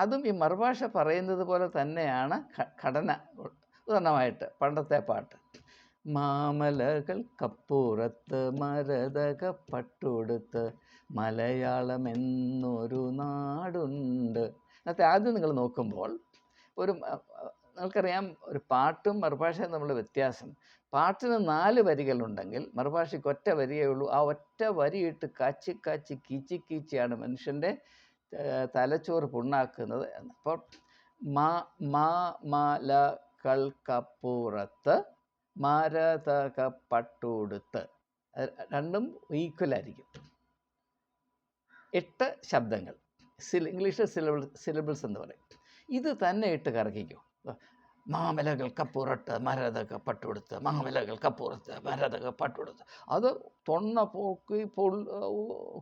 അതും ഈ മറുഭാഷ പറയുന്നത് പോലെ തന്നെയാണ് ഘടന ഉദാഹരണമായിട്ട് പണ്ടത്തെ പാട്ട്. മാമലകൾക്കപ്പുറത്ത് മരതക പട്ടുടുത്ത് മലയാളം എന്നൊരു നാടുണ്ട്. അതിനകത്ത് ആദ്യം നിങ്ങൾ നോക്കുമ്പോൾ ഒരു നിങ്ങൾക്കറിയാം ഒരു പാട്ടും മറുഭാഷയും തമ്മിലുള്ള വ്യത്യാസം. പാട്ടിന് നാല് വരികളുണ്ടെങ്കിൽ മറുഭാഷയ്ക്ക് ഒറ്റ വരിയേ ഉള്ളൂ. ആ ഒറ്റ വരിയിട്ട് കാച്ചി കാച്ചി കീച്ചി കീച്ചിയാണ് മനുഷ്യന്റെ തലച്ചോറ് പുണ്ണാക്കുന്നത്. അപ്പോൾ മാ മാ മലകൾക്കപ്പുറത്ത് മരതക പട്ടുടുത്ത് രണ്ടും ഈക്വൽ ആയിരിക്കും. എട്ട് ശബ്ദങ്ങൾ. സിൽ ഇംഗ്ലീഷ് സിലബിൾ സിലബിൾസ് എന്ന് പറയും. ഇത് തന്നെ ഇട്ട് കറക്കിക്കോ. മാമലകൾക്കപ്പുറത്ത് മരതക പട്ടുടുത്ത് മാമലകൾക്കപ്പുറത്ത് മരതക പട്ടുടുത്ത് അത് തൊണ്ണ പോക്കി പൊൾ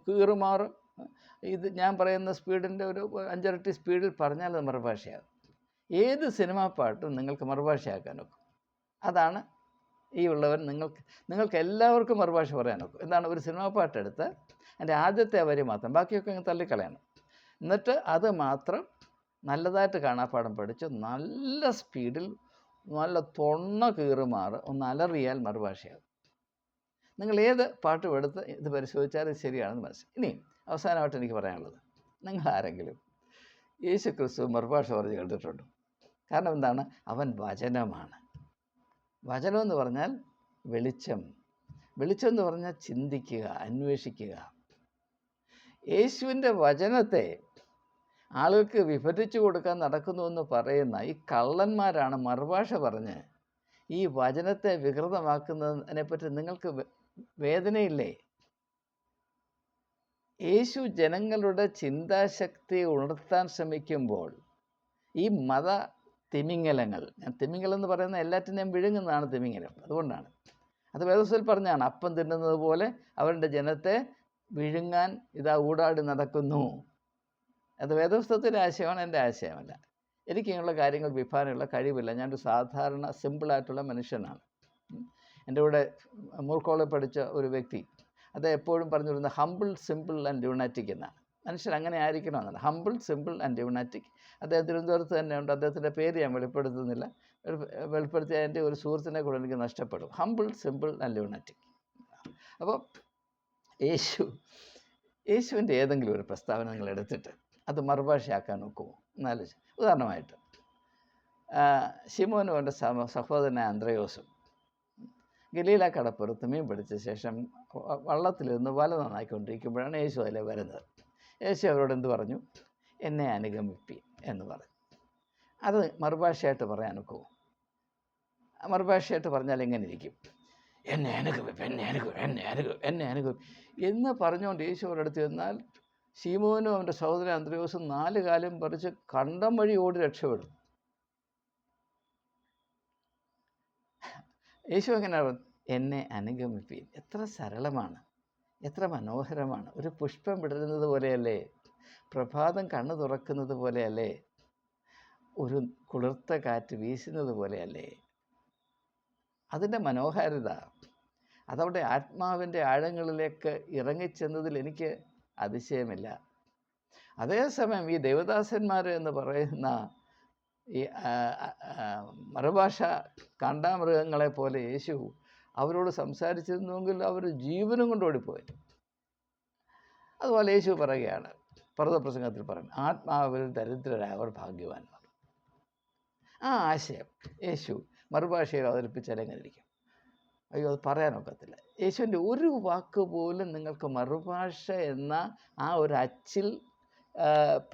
കീറുമാറ്. ഇത് ഞാൻ പറയുന്ന സ്പീഡിന്റെ ഒരു അഞ്ചരട്ടി സ്പീഡിൽ പറഞ്ഞാൽ അത് മറുഭാഷയാകും. ഏത് സിനിമാ പാട്ടും നിങ്ങൾക്ക് മറുഭാഷയാക്കാൻ അതാണ് ഈ ഉള്ളവൻ നിങ്ങൾക്ക് നിങ്ങൾക്ക് എല്ലാവർക്കും മറുഭാഷ പറയാനൊക്കെ എന്താണ്? ഒരു സിനിമാ പാട്ടെടുത്ത് എന്റെ ആദ്യത്തെ വരി മാത്രം ബാക്കിയൊക്കെ അങ്ങ് തള്ളിക്കളയണം. എന്നിട്ട് അത് മാത്രം നല്ലതായിട്ട് കാണാപ്പാടം പഠിച്ച് നല്ല സ്പീഡിൽ നല്ല തൊണ്ണ കീറുമാറ് ഒന്ന് അലറിയാൽ മറുഭാഷയാകും. നിങ്ങൾ ഏത് പാട്ടും എടുത്ത് ഇത് പരിശോധിച്ചാലും ശരിയാണെന്ന് മനസ്സിലായി. ഇനി അവസാനമായിട്ട് എനിക്ക് പറയാനുള്ളത് നിങ്ങൾ ആരെങ്കിലും യേശു ക്രിസ്തു മറുഭാഷ പറഞ്ഞ് കണ്ടിട്ടുണ്ടോ? കാരണം എന്താണ്? അവൻ വചനമാണ്. വചനം എന്ന് പറഞ്ഞാൽ വെളിച്ചം. വെളിച്ചം എന്ന് പറഞ്ഞാൽ ചിന്തിക്കുക അന്വേഷിക്കുക. യേശുവിന്റെ വചനത്തെ ആളുകൾക്ക് വിഭജിച്ചു കൊടുക്കാൻ നടക്കുന്നു എന്ന് പറയുന്ന ഈ കള്ളന്മാരാണ് മറുഭാഷ പറഞ്ഞ് ഈ വചനത്തെ വികൃതമാക്കുന്നതിനെപ്പറ്റി നിങ്ങൾക്ക് വേദനയില്ലേ? യേശു ജനങ്ങളുടെ ചിന്താശക്തി ഉണർത്താൻ ശ്രമിക്കുമ്പോൾ ഈ മത തിമിംഗലങ്ങൾ. തിമിംഗലം എന്ന് പറയുന്ന എല്ലാറ്റിനെയും വിഴുങ്ങുന്നതാണ് തിമിംഗലം. അതുകൊണ്ടാണ്. അത് വേദസ്വൽ പറഞ്ഞാണ് അപ്പം തിന്നുന്നത് പോലെ അവരുടെ ജനത്തെ വിഴുങ്ങാൻ ഇതാ ഊടാടി നടക്കുന്നു. അത് വേദപുസ്തകത്തിന്റെ ആശയമാണ് എന്റെ ആശയമല്ല. എനിക്കിങ്ങനെയുള്ള കാര്യങ്ങൾ വിഭാഗമുള്ള കഴിവില്ല. ഞാനൊരു സാധാരണ സിമ്പിളായിട്ടുള്ള മനുഷ്യനാണ്. എന്റെ കൂടെ മൂർക്കോളെ പഠിച്ച ഒരു വ്യക്തി അത് എപ്പോഴും പറഞ്ഞിരുന്ന ഹമ്പിൾ സിമ്പിൾ ആൻഡ് ലുണാറ്റിക് എന്നാണ്. മനുഷ്യൻ അങ്ങനെ ആയിരിക്കണമെന്നാണ് ഹമ്പിൾ സിമ്പിൾ ആൻഡ് ലുണാറ്റിക് അദ്ദേഹം തിരുവനന്തപുരത്ത് തന്നെ ഉണ്ട്. അദ്ദേഹത്തിന്റെ പേര് ഞാൻ വെളിപ്പെടുത്തുന്നില്ല. വെളിപ്പെടുത്തിയ എന്റെ ഒരു സുഹൃത്തിനെ കൂടെ എനിക്ക് നഷ്ടപ്പെടും. ഹമ്പിൾ സിമ്പിൾ ആൻഡ് ലുണറ്റിക് അപ്പോൾ യേശു യേശുവിന്റെ ഏതെങ്കിലും ഒരു പ്രസ്താവന നിങ്ങൾ എടുത്തിട്ട് അത് മറുഭാഷയാക്കാൻ നോക്കുമോ എന്നാലോചിച്ച് ഉദാഹരണമായിട്ട് ശിമോനും അവന്റെ സമ സഹോദരനായ അന്ത്രയോസും ഗലീല കടപ്പുറത്ത് മീൻ പിടിച്ച ശേഷം വള്ളത്തിൽ വള്ളത്തിലിരുന്ന് വല നന്നാക്കിക്കൊണ്ടിരിക്കുമ്പോഴാണ് യേശു അതിലെ വരുന്നത്. യേശു അവരോട് എന്ത് പറഞ്ഞു? എന്നെ അനുഗമിപ്പി എന്ന് പറഞ്ഞു. അത് മറുഭാഷയായിട്ട് പറയാൻ ഒക്കുമോ മറുഭാഷയായിട്ട് പറഞ്ഞാൽ എങ്ങനെ ഇരിക്കും? എന്നെ അനുഗമിപ്പ് എന്നെ അനുഗമ എന്നെ അനുഗമ എന്നെ അനുഗമ എന്ന് പറഞ്ഞുകൊണ്ട് യേശു അവരടുത്ത് ചെന്നാൽ ശീമോനും അവന്റെ സഹോദരൻ അന്ത്രയോസും നാല് കാലം പറിച്ച് കണ്ടം വഴി ഓടി രക്ഷപ്പെടും. യേശു എങ്ങനെയാണ് എന്നെ അനുഗമിപ്പീൻ എത്ര സരളമാണ്. എത്ര മനോഹരമാണ്. ഒരു പുഷ്പം വിടരുന്നത് പോലെയല്ലേ? പ്രഭാതം കണ്ണു തുറക്കുന്നത് പോലെയല്ലേ? ഒരു കുളിർത്ത കാറ്റ് വീശുന്നത് പോലെയല്ലേ? അതിന്റെ മനോഹാരിത. അതവിടെ ആത്മാവിന്റെ ആഴങ്ങളിലേക്ക് ഇറങ്ങിച്ചെന്നതിൽ എനിക്ക് അതിശയമില്ല. അതേസമയം ഈ ദേവദാസന്മാർ എന്ന് പറയുന്ന ഈ മറുഭാഷ കാണ്ടാമൃഗങ്ങളെ പോലെ യേശു അവരോട് സംസാരിച്ചിരുന്നുവെങ്കിൽ അവർ ജീവനും കൊണ്ട് ഓടിപ്പോയി. അതുപോലെ യേശു പറയുകയാണ് പർവതപ്രസംഗത്തിൽ പറയും ആത്മാവിൽ ദരിദ്രരായവർ ഭാഗ്യവാന്മാർ. ആ ആശയം യേശു മറുഭാഷയിൽ അവതരിപ്പിച്ചാൽ എങ്ങനെ അയ്യോ അത് പറയാനൊക്കത്തില്ല യേശുവിന്റെ ഒരു വാക്ക് പോലും നിങ്ങൾക്ക് മറുഭാഷ എന്ന ആ ഒരു അച്ചിൽ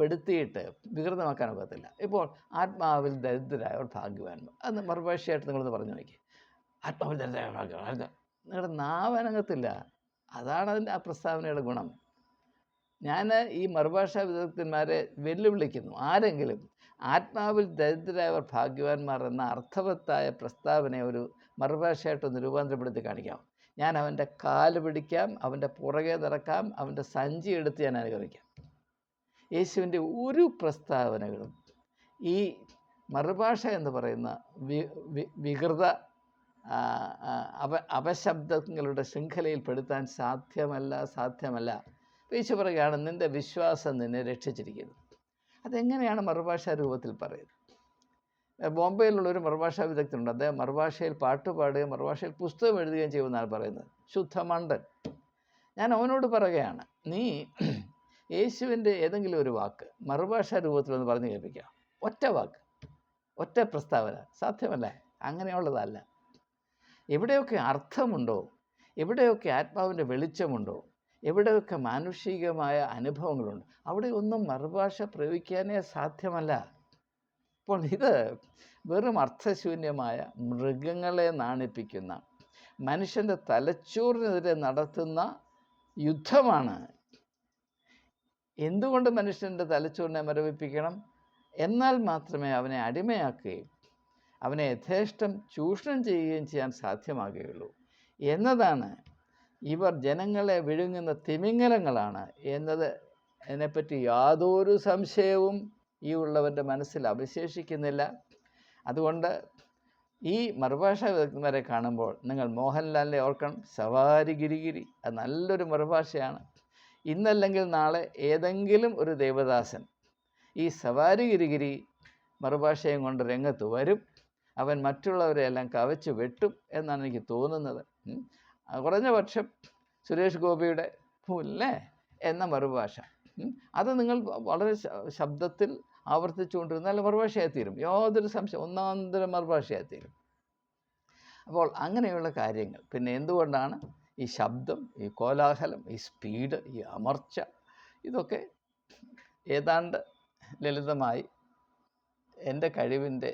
പെടുത്തിയിട്ട് വികൃതമാക്കാൻ ഒക്കത്തില്ല. ഇപ്പോൾ ആത്മാവിൽ ദരിദ്രരായവർ ഭാഗ്യവാന്മാർ. അത് മറുഭാഷയായിട്ട് നിങ്ങളൊന്ന് പറഞ്ഞു നോക്കി നിങ്ങളുടെ നാവനങ്ങത്തില്ല അതാണ് അതിന്റെ ആ പ്രസ്താവനയുടെ ഗുണം. ഞാൻ ഈ മറുഭാഷാ വിദഗ്ധന്മാരെ വെല്ലുവിളിക്കുന്നു. ആരെങ്കിലും ആത്മാവിൽ ദരിദ്രരായവർ ഭാഗ്യവാന്മാർ എന്ന അർത്ഥവത്തായ പ്രസ്താവനയെ ഒരു മറുഭാഷയായിട്ടൊന്ന് രൂപാന്തരപ്പെടുത്തി കാണിക്കാം. ഞാൻ അവന്റെ കാൽ പിടിക്കാം അവന്റെ പുറകെ നടക്കാം അവന്റെ സഞ്ചി എടുത്ത് ഞാൻ അനുഗമിക്കാം യേശുവിന്റെ ഒരു പ്രസ്താവനകളും ഈ മറുഭാഷ എന്ന് പറയുന്ന വികൃത അപ അപശബ്ദങ്ങളുടെ ശൃംഖലയിൽ പെടുത്താൻ സാധ്യമല്ല സാധ്യമല്ല. വീശു പറയുകയാണ് നിന്റെ വിശ്വാസം നിന്നെ രക്ഷിച്ചിരിക്കുന്നു. അതെങ്ങനെയാണ് മറുഭാഷാ രൂപത്തിൽ പറയുന്നത്? ബോംബെയിലുള്ള ഒരു മറുഭാഷാ വിദഗ്ധനുണ്ട്. അദ്ദേഹം മറുഭാഷയിൽ പാട്ട് പാടുകയും മറുഭാഷയിൽ പുസ്തകം എഴുതുകയും ചെയ്യുമെന്നാണ് പറയുന്നത്. ശുദ്ധമണ്ടൻ ഞാൻ അവനോട് പറയുകയാണ് നീ യേശുവിന്റെ ഏതെങ്കിലും ഒരു വാക്ക് മറുഭാഷാ രൂപത്തിലൊന്ന് പറഞ്ഞു കേൾപ്പിക്കാം ഒറ്റ വാക്ക്. ഒറ്റ പ്രസ്താവന. സാധ്യമല്ലേ. അങ്ങനെയുള്ളതല്ല. എവിടെയൊക്കെ അർത്ഥമുണ്ടോ എവിടെയൊക്കെ ആത്മാവിന്റെ വെളിച്ചമുണ്ടോ എവിടെയൊക്കെ മാനുഷികമായ അനുഭവങ്ങളുണ്ട് അവിടെ ഒന്നും മറുഭാഷ പ്രയോഗിക്കാനേ സാധ്യമല്ല. അപ്പോൾ ഇത് വെറും അർത്ഥശൂന്യമായ മൃഗങ്ങളെ നാണിപ്പിക്കുന്ന മനുഷ്യന്റെ തലച്ചോറിനെതിരെ നടത്തുന്ന യുദ്ധമാണ്. എന്തുകൊണ്ട് മനുഷ്യന്റെ തലച്ചോറിനെ മരവിപ്പിക്കണം? എന്നാൽ മാത്രമേ അവനെ അടിമയാക്കുകയും അവനെ യഥേഷ്ടം ചൂഷണം ചെയ്യുകയും ചെയ്യാൻ സാധ്യമാകുകയുള്ളൂ. എന്നതാണ് ഇവർ ജനങ്ങളെ വിഴുങ്ങുന്ന തിമിംഗലങ്ങളാണ് എന്നത് അതിനെപ്പറ്റി യാതൊരു സംശയവും ഈ ഉള്ളവന്റെ മനസ്സിൽ അവശേഷിക്കുന്നില്ല. അതുകൊണ്ട് ഈ മറുഭാഷ വിദഗ്ധന്മാരെ കാണുമ്പോൾ നിങ്ങൾ മോഹൻലാലിനെ ഓർക്കണം. സവാരി ഗിരിഗിരി അത് നല്ലൊരു മറുഭാഷയാണ്. ഇന്നല്ലെങ്കിൽ നാളെ ഏതെങ്കിലും ഒരു ദേവദാസൻ ഈ സവാരി ഗിരിഗിരി മറുഭാഷയും കൊണ്ട് രംഗത്ത് വരും. അവൻ മറ്റുള്ളവരെ എല്ലാം കവച്ച് വെട്ടും എന്നാണ് എനിക്ക് തോന്നുന്നത്. കുറഞ്ഞ പക്ഷം സുരേഷ് ഗോപിയുടെ പുല്ലേ എന്ന മറുഭാഷ. അത് നിങ്ങൾ വളരെ ശബ്ദത്തിൽ ആവർത്തിച്ചുകൊണ്ടിരുന്നാൽ മറുഭാഷയായി തീരും. യാതൊരു സംശയം ഒന്നാന്തര മറുഭാഷയായി തീരും. അപ്പോൾ അങ്ങനെയുള്ള കാര്യങ്ങൾ. പിന്നെ എന്തുകൊണ്ടാണ് ഈ ശബ്ദം ഈ കോലാഹലം ഈ സ്പീഡ് ഈ അമർച്ച ഇതൊക്കെ ഏതാണ്ട് ലളിതമായി എന്റെ കഴിവിന്റെ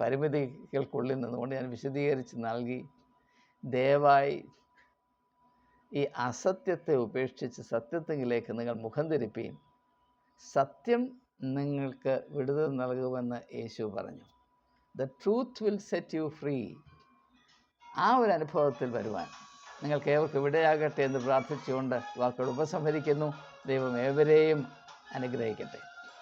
പരിമിതികൾക്കുള്ളിൽ നിന്നുകൊണ്ട് ഞാൻ വിശദീകരിച്ച് നൽകി. ദയവായി ഈ അസത്യത്തെ ഉപേക്ഷിച്ച് സത്യത്തിലേക്ക് നിങ്ങൾ മുഖം തിരിപ്പീൻ. സത്യം നിങ്ങൾക്ക് വിടുതൽ നൽകുമെന്ന് യേശു പറഞ്ഞു. The truth will set you free ആ ഒരു അനുഭവത്തിൽ വരുവാൻ നിങ്ങൾക്ക് ഏവർക്ക് വിടയാകട്ടെ എന്ന് പ്രാർത്ഥിച്ചുകൊണ്ട് വാക്കുകൾ ഉപസംഹരിക്കുന്നു. ദൈവം ഏവരെയും അനുഗ്രഹിക്കട്ടെ.